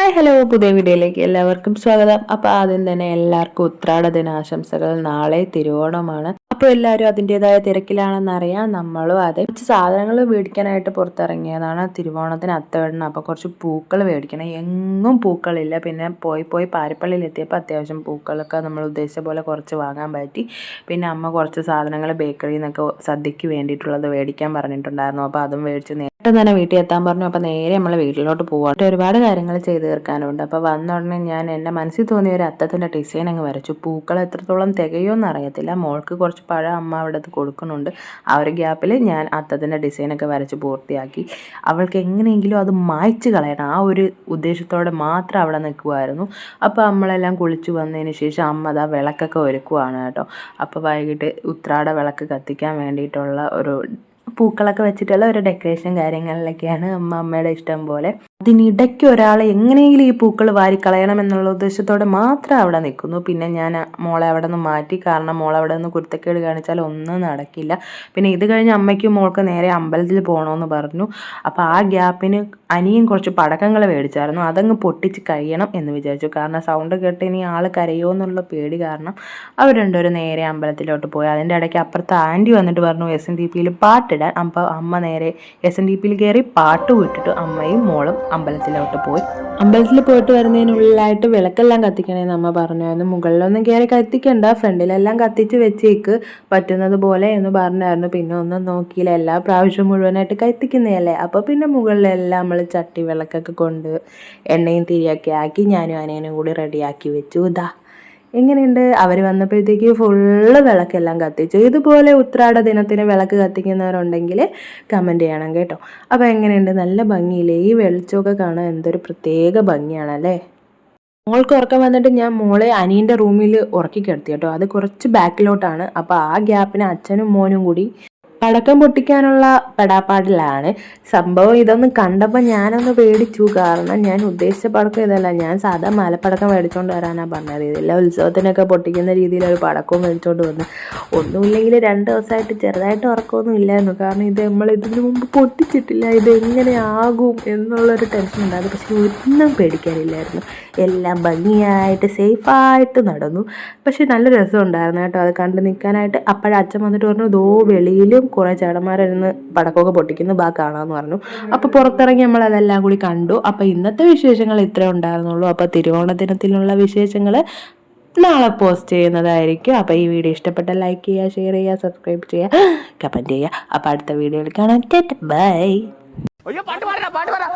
Hi hello പുതിയ വീഡിയോയിലേക്ക് എല്ലാവർക്കും സ്വാഗതം. അപ്പോൾ ആദ്യം തന്നെ എല്ലാവർക്കും ഉത്രാട ദിനാശംസകൾ. നാളെ തിരുവോണമാണ്. അപ്പോൾ എല്ലാവരും അതിന്റെതായ തിരക്കിലാണെന്നറിയാം നമ്മളും അതെ. കുറച്ച് സാധനങ്ങൾ മേടിക്കാനായിട്ട് പുറത്തിറങ്ങിയതാണ് തിരുവോണത്തിന് അത്തവിടണം അപ്പോൾ കുറച്ച് പൂക്കൾ മേടിക്കണം. എങ്ങും പൂക്കളില്ല. പിന്നെ പോയി പോയി പാരിപ്പള്ളിയിൽ എത്തിയപ്പോൾ അത്യാവശ്യം പൂക്കളൊക്കെ നമ്മൾ ഉദ്ദേശിച്ച പോലെ കുറച്ച് വാങ്ങാൻ പറ്റി. പിന്നെ അമ്മ കുറച്ച് സാധനങ്ങൾ ബേക്കറിയിൽ നിന്നൊക്കെ സദ്യക്ക് വേണ്ടിയിട്ടുള്ളത് മേടിക്കാൻ പറഞ്ഞിട്ടുണ്ടായിരുന്നു. അപ്പോൾ അതും മേടിച്ച് നേരത്തെ തന്നെ വീട്ടിൽ എത്താൻ പറഞ്ഞു. അപ്പോൾ നേരെ നമ്മൾ വീട്ടിലോട്ട് പോകാം ഒരുപാട് കാര്യങ്ങൾ ചെയ്തു തീർക്കാനുണ്ട്. അപ്പോൾ വന്ന ഉടനെ ഞാൻ എന്റെ മനസ്സിൽ തോന്നിയ ഒരു അത്തത്തിന്റെ ഡിസൈൻ അങ്ങ് വരച്ചു. പൂക്കൾ എത്രത്തോളം തികയുമെന്ന് അറിയത്തില്ല. മോൾക്ക് കുറച്ച് പഴം അമ്മ അവിടെ കൊടുക്കുന്നുണ്ട്. ആ ഒരു ഗ്യാപ്പിൽ ഞാൻ അത്തത്തിന്റെ ഡിസൈനൊക്കെ വരച്ച് പൂർത്തിയാക്കി. അവൾക്ക് എങ്ങനെയെങ്കിലും അത് മായ്ച്ച് കളയണം. ആ ഒരു ഉദ്ദേശത്തോടെ മാത്രം അവിടെ നിൽക്കുമായിരുന്നു അപ്പോൾ നമ്മളെല്ലാം കുളിച്ചു വന്നതിന് ശേഷം അമ്മ അതാ വിളക്കൊക്കെ ഒരുക്കുവാണ് കേട്ടോ. അപ്പോൾ വൈകിട്ട് ഉത്രാട വിളക്ക് കത്തിക്കാൻ വേണ്ടിയിട്ടുള്ള ഒരു പൂക്കളൊക്കെ വെച്ചിട്ടുള്ള ഒരു ഡെക്കറേഷൻ കാര്യങ്ങളിലൊക്കെയാണ് അമ്മ അമ്മയുടെ ഇഷ്ടം പോലെ. അതിനിടയ്ക്ക് ഒരാൾ എങ്ങനെയെങ്കിലും ഈ പൂക്കൾ വാരിക്കളയണം എന്നുള്ള ഉദ്ദേശത്തോടെ മാത്രം അവിടെ നിൽക്കുന്നു. പിന്നെ ഞാൻ മോളെ അവിടെ നിന്ന് മാറ്റി. കാരണം മോളെ അവിടെ നിന്ന് കുരുത്തക്കേട് കാണിച്ചാൽ ഒന്നും നടക്കില്ല. പിന്നെ ഇത് കഴിഞ്ഞ് അമ്മയ്ക്കും മോൾക്ക് നേരെ അമ്പലത്തിൽ പോകണമെന്ന് പറഞ്ഞു. അപ്പോൾ ആ ഗ്യാപ്പിന് അനിയും കുറച്ച് പടക്കങ്ങൾ മേടിച്ചായിരുന്നു. അതങ്ങ് പൊട്ടിച്ച് കഴിയണം എന്ന് വിചാരിച്ചു. കാരണം സൗണ്ട് കേട്ട് ഇനി ആൾ കരയോ എന്നുള്ള പേടി കാരണം അവർ രണ്ടുപേരും നേരെ അമ്പലത്തിലോട്ട് പോയി. അതിന്റെ ഇടയ്ക്ക് അപ്പുറത്ത് ആന്റി വന്നിട്ട് പറഞ്ഞു എസ് എൻ ഡി പിയിൽ പാട്ടിടാൻ. അപ്പോൾ അമ്മ നേരെ എസ് എൻ ഡി പിയിൽ കയറി പാട്ട് വിട്ടിട്ട് അമ്മയും മോളും അമ്പലത്തിലോട്ട് പോയി. അമ്പലത്തിൽ പോയിട്ട് വരുന്നതിനുള്ളിലായിട്ട് വിളക്കെല്ലാം കത്തിക്കണേന്ന് അമ്മ പറഞ്ഞായിരുന്നു മുകളിലൊന്നും കയറി കത്തിക്കണ്ട ഫ്രണ്ടിലെല്ലാം കത്തിച്ച് വെച്ചേക്ക് പറ്റുന്നത് പോലെ എന്ന് പറഞ്ഞായിരുന്നു. പിന്നെ ഒന്നും നോക്കിയില്ല. എല്ലാ പ്രാവശ്യം മുഴുവനായിട്ട് കത്തിക്കുന്നതല്ലേ? അപ്പോൾ പിന്നെ മുകളിലെല്ലാം നമ്മൾ ചട്ടി വിളക്കൊക്കെ കൊണ്ട് എണ്ണയും തിരിയൊക്കെ ആക്കി ഞാനും അനേനും കൂടി റെഡിയാക്കി വെച്ചു. ഇതാ എങ്ങനെയുണ്ട്? അവർ വന്നപ്പോഴത്തേക്ക് ഫുള്ള് വിളക്കെല്ലാം കത്തിച്ചു. ഇതുപോലെ ഉത്രാട ദിനത്തിന് വിളക്ക് കത്തിക്കുന്നവരുണ്ടെങ്കിൽ കമന്റ് ചെയ്യണം കേട്ടോ. അപ്പോൾ എങ്ങനെയുണ്ട്? നല്ല ഭംഗിയില്ലേ? ഈ വെളിച്ചമൊക്കെ കാണാൻ എന്തൊരു പ്രത്യേക ഭംഗിയാണല്ലേ? മോൾക്ക് ഉറക്കം വന്നിട്ട് ഞാൻ മോളെ അനിയന്റെ റൂമിൽ ഉറക്കി കിടത്തി കേട്ടോ. അത് കുറച്ച് ബാക്കിലോട്ടാണ് അപ്പോൾ ആ ഗ്യാപ്പിന് അച്ഛനും മോനും കൂടി പടക്കം പൊട്ടിക്കാനുള്ള പെടാപ്പാടിലാണ്. സംഭവം ഇതൊന്നും കണ്ടപ്പോൾ ഞാനൊന്ന് പേടിച്ചു. കാരണം ഞാൻ ഉദ്ദേശിച്ച പടക്കം ഇതല്ല. ഞാൻ സാധാ മലപ്പടക്കം മേടിച്ചുകൊണ്ട് വരാനാണ് പറഞ്ഞത്. ഇതെല്ലാം ഉത്സവത്തിനൊക്കെ പൊട്ടിക്കുന്ന രീതിയിൽ ഒരു പടക്കവും മേടിച്ചുകൊണ്ട് വന്നു. ഒന്നുമില്ലെങ്കിൽ രണ്ട് ദിവസമായിട്ട് ചെറുതായിട്ട് ഉറക്കമൊന്നും ഇല്ലായിരുന്നു. കാരണം ഇത് നമ്മൾ ഇതിന് മുമ്പ് പൊട്ടിച്ചിട്ടില്ല. ഇത് എങ്ങനെ ആകും എന്നുള്ളൊരു ടെൻഷൻ ഉണ്ടായിരുന്നു. പക്ഷെ ഒന്നും പേടിക്കാനില്ലായിരുന്നു. എല്ലാം ഭംഗിയായിട്ട് സേഫായിട്ട് നടന്നു. പക്ഷെ നല്ല രസമുണ്ടായിരുന്നു കേട്ടോ. അത് കണ്ട് നിൽക്കാനായിട്ട്. അപ്പോഴച്ഛൻ വന്നിട്ട് പറഞ്ഞു ദോ വെളിയിലും കുറേ ചേട്ടന്മാരിരുന്ന് പടക്കമൊക്കെ പൊട്ടിക്കുന്നു ബാ കാണാമെന്ന് പറഞ്ഞു. അപ്പോൾ പുറത്തിറങ്ങി നമ്മൾ അതെല്ലാം കൂടി കണ്ടു. അപ്പോൾ ഇന്നത്തെ വിശേഷങ്ങൾ ഇത്രേ ഉണ്ടായിരുന്നുള്ളൂ. അപ്പോൾ തിരുവോണ ദിനത്തിലുള്ള വിശേഷങ്ങൾ നാളെ പോസ്റ്റ് ചെയ്യുന്നതായിരിക്കും. അപ്പോൾ ഈ വീഡിയോ ഇഷ്ടപ്പെട്ട ലൈക്ക് ചെയ്യുക ഷെയർ ചെയ്യുക സബ്സ്ക്രൈബ് ചെയ്യുക കമന്റ് ചെയ്യുക. അപ്പോൾ അടുത്ത വീഡിയോയിൽ കാണാം. ബൈ അയ്യോ പാട്ട് പാടാ പാട്ട് പാടാ